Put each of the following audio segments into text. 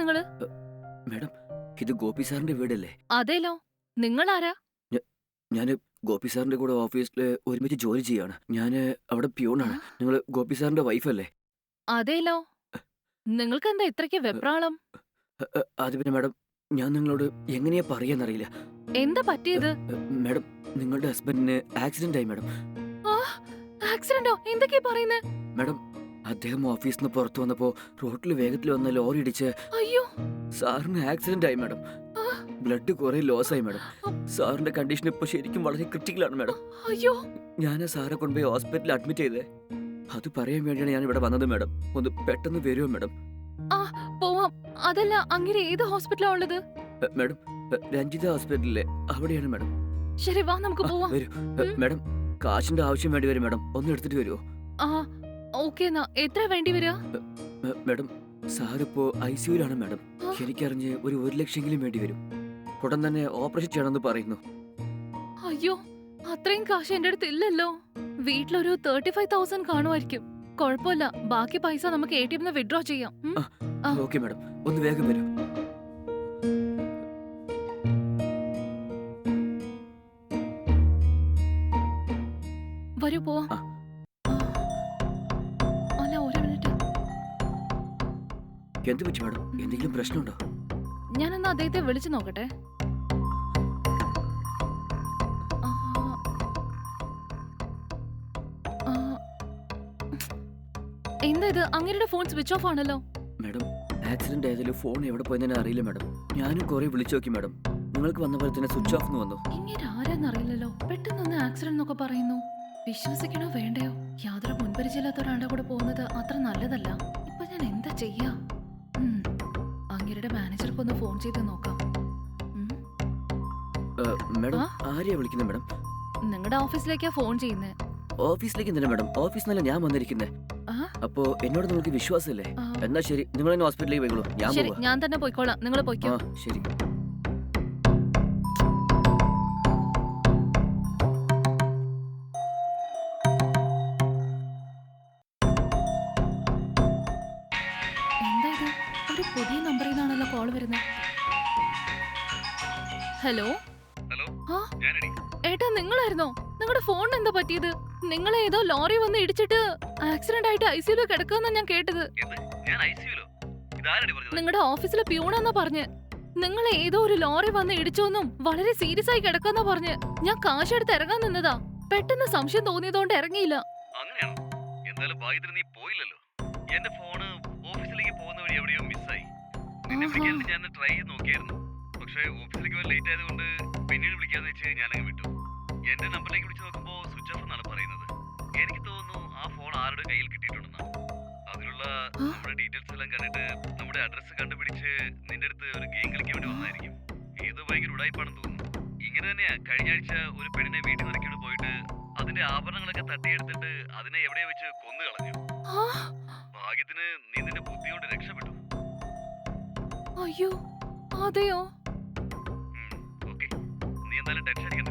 നിങ്ങൾ? മേഡം ഇത് ഗോപി സാറിന്റെ വീടല്ലേ? അതേലോ നിങ്ങൾ ആരാ ഞാൻ ഗോപി സാറിന്റെ കൂടെ ഓഫീസിൽ ഒരുമിച്ച് ജോലി ചെയ്യാണ്. ഞാൻ അവിടെ പ്യൂണാണ്. നിങ്ങൾ ഗോപി സാറിന്റെ വൈഫല്ലേ? അതേലോ നിങ്ങൾക്ക് എന്താ ഇത്രയ്ക്ക് വെപ്രാളം? അത് പിന്നെ മാഡം ഞാൻ നിങ്ങളോട് എങ്ങനെയാ പറയാന്നറിയില്ല. എന്താ പറ്റിയത്? മാഡം നിങ്ങളുടെ ഹസ്ബൻഡിന് ആക്സിഡന്റ് ആയി മാഡം ആക്സിഡന്റോ? എന്തൊക്കെയാ പറയുന്നത് മാഡം അദ്ദേഹം ഓഫീസിൽ നിന്ന് പുറത്തു വന്നപ്പോ റോഡിൽ വേഗത്തിൽ വന്ന ലോറി ഇടിച്ച് അയ്യോ. സാറിന് ആക്സിഡന്റ് ആയി മാഡം ബ്ലഡ് കുറെ ലോസ് ആയി മാഡം സാറിന്റെ കണ്ടീഷൻ ഇപ്പൊ ശരിക്കും വളരെ ക്രിട്ടിക്കലാണ് മാഡം. അയ്യോ. ഞാൻ ആ സാറെ കൊണ്ടുപോയി ഹോസ്പിറ്റലിൽ അഡ്മിറ്റ് ചെയ്തേ. അത് പറയാൻ വേണ്ടിയാണ് ഞാൻ ഇവിടെ വന്നത് മാഡം. ഒന്ന് പെട്ടെന്ന് വരുമോ മാഡം? പോവാം. അതല്ല അങ്ങനെ ഏത് ഹോസ്പിറ്റലാ ഉള്ളത്? മാഡം രഞ്ജിത ഹോസ്പിറ്റലിലെ. അവിടെയാണ് മാഡം. ശരി വാ നമുക്ക് ആ, പോവാം. വരൂ. മാഡം കാശിന്റെ ആവശ്യം വേണ്ടി വരും മാഡം. ഒന്ന് എടുത്തിട്ട് വരുമോ ആ ഓക്കെ എന്നാ എത്ര വേണ്ടി വരിക മാഡം സാറിപ്പോ ഐ സിയുലാണ് മാഡം. എനിക്കറിഞ്ഞ് ഒരു ഒരു ലക്ഷമെങ്കിലും വേണ്ടി വരും. ഉടൻ തന്നെ ഓപ്പറേഷൻ ചെയ്യണമെന്ന് പറയുന്നു. അയ്യോ അത്രയും കാശ് എന്റെ അടുത്ത് ഇല്ലല്ലോ. വീട്ടിലൊരു തേർട്ടി ഫൈവ് തൗസൻഡ് കാണുമായിരിക്കും. കുഴപ്പമില്ല ബാക്കി പൈസ നമുക്ക് എ ടി എം വിഡ്രോ ചെയ്യാം. ഉം? Okay madam. ഒന്ന് വേഗം വരൂ. വരൂ പോവാ. ആ. എന്ത് പറ്റി മാഡം? എന്തെങ്കിലും പ്രശ്നമുണ്ടോ? ഞാനൊന്ന് അദ്ദേഹത്തെ വിളിച്ചു നോക്കട്ടെ. ആ. ആ. എന്താ ഇത്? അങ്ങേരുടെ ഫോൺ സ്വിച്ച് ഓഫ് ആണല്ലോ. മാഡം ആക്സിഡന്റ് ആയതിൽ ഫോൺ എവിടെ പോയെന്ന് അറിയില്ല മാഡം. ഞാനും കുറെ വിളിച്ചു നോക്കി മാഡം. നിങ്ങൾക്ക് വന്ന പോലെ തന്നെ സ്വിച്ച് ഓഫ് എന്ന് വന്നു. ഇങ്ങനെ ആരാന്നറിയില്ലല്ലോ പെട്ടെന്നൊന്ന് ആക്സിഡന്റ് എന്നൊക്കെ പറയുന്നു. വിശ്വസിക്കണോ വേണ്ടയോ? യാതൊരു മുൻപരിചയമില്ലാത്ത ഒരാളുടെ കൂടെ പോകുന്നത്. അത്ര നല്ലതല്ല. ഇപ്പൊ ഞാൻ എന്താ ചെയ്യാ? അങ്ങേരുടെ മാനേജർക്ക് ഒന്ന് ഫോൺ ചെയ്ത് നോക്കാം. മേഡം? ആരെയാ വിളിക്കുന്നത് മാഡം? നിങ്ങളുടെ ഓഫീസിലേക്കാ ഫോൺ ചെയ്യുന്നത് ഓഫീസിലേക്ക് എന്തിനാ മാഡം? ഓഫീസിനല്ല ഞാൻ വന്നിരിക്കുന്നത്? അപ്പോ എന്നോട് നിങ്ങൾക്ക് വിശ്വാസമല്ലേ? എന്നാ ശരി നിങ്ങൾ ഹോസ്പിറ്റലിലേക്ക് പോയിക്കോളൂ. ഞാൻ തന്നെ പോയിക്കോളാം. നിങ്ങൾ പോയിക്കോ. ശരി. പുതിയ നമ്പറിൽ നിന്നാണല്ലോ കോൾ വരുന്നത് ഹലോ ഹലോ ആ? ഏട്ടാ നിങ്ങളായിരുന്നോ? നിങ്ങളുടെ ഫോൺ എന്താ പറ്റിയത്? നിങ്ങളെ ഏതോ ലോറി വന്ന് ഇടിച്ചിട്ട് ആക്സിഡന്റ് ആയിട്ട് ഐ സിയിലോ കിടക്കുന്ന ഞാൻ കേട്ടത്. നിങ്ങളുടെ ഓഫീസിലെ പ്യൂണെന്നാ പറഞ്ഞ്. നിങ്ങൾ ഏതോ ഒരു ലോറി വന്ന് ഇടിച്ചോന്നും വളരെ സീരിയസ് ആയി കിടക്കാന്നാ പറഞ്ഞ്. ഞാൻ കാശ് എടുത്ത് ഇറങ്ങാൻ നിന്നതാ. പെട്ടെന്ന് സംശയം തോന്നിയതുകൊണ്ട് ഇറങ്ങിയില്ല. അങ്ങനെയാണോ? എന്തായാലും നീ പോയില്ലല്ലോ. എന്റെ ഫോണ് നിന്നെ. വിളിക്കാൻ ഞാൻ ട്രൈ ചെയ്ത് നോക്കിയായിരുന്നു. പക്ഷേ ഓഫീസിലേക്ക് ലേറ്റ് ആയതുകൊണ്ട് പിന്നീട് വിളിക്കാന്ന് വെച്ച് ഞാൻ അങ്ങ് വിട്ടു. എന്റെ നമ്പറിലേക്ക് വിളിച്ചു നോക്കുമ്പോൾ സ്വിച്ച് ഓഫ് എന്നാണ് പറയുന്നത്. എനിക്ക് തോന്നുന്നു ആ ഫോൺ ആരുടെ കയ്യിൽ കിട്ടിയിട്ടുണ്ടെന്നാണ് അതിനുള്ള നമ്മുടെ ഡീറ്റെയിൽസ് എല്ലാം കണ്ടിട്ട് നമ്മുടെ അഡ്രസ്സ് കണ്ടുപിടിച്ച് നിന്റെ അടുത്ത് ഒരു ഗെയിം കളിക്കാൻ വേണ്ടി വന്നായിരിക്കും ഏതോ ഭയങ്കര ഉടായ്പാണെന്ന് തോന്നുന്നു. ഇങ്ങനെ തന്നെയാ. കഴിഞ്ഞ ആഴ്ച ഒരു പെണ്ണിനെ വീട്ടിൽ നിറക്കിട്ട് പോയിട്ട് അതിന്റെ ആഭരണങ്ങളൊക്കെ തട്ടിയെടുത്തിട്ട് അതിനെ എവിടെ വെച്ച് കൊന്നു കളഞ്ഞു ഭാഗ്യത്തിന് നീ നിന്റെ ബുദ്ധി കൊണ്ട് രക്ഷപ്പെട്ടു. അയ്യോ അതെയോ? നീ എന്തായാലും ടെൻഷൻ അടിക്കണ്ട.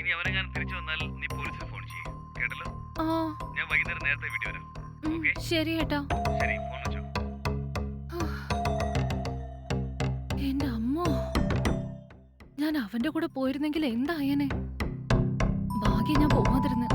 ഇനി അവനെ ഞാൻ തിരിച്ചു വന്നാൽ നീ പോലീസിൽ ഫോൺ ചെയ്യും. കേട്ടല്ലോ? ആ. ഞാൻ വൈകുന്നേരം നേരത്തെ വീട്ടിൽ വരാം. ഓക്കേ. ശരി ഏട്ടാ. ശരി ഫോൺ വെച്ചോ. എന്റെ അമ്മോ. ഞാൻ അവന്റെ കൂടെ പോയിരുന്നെങ്കിൽ എന്തായനെ ഭാഗ്യം ഞാൻ പോവാതിരുന്ന്.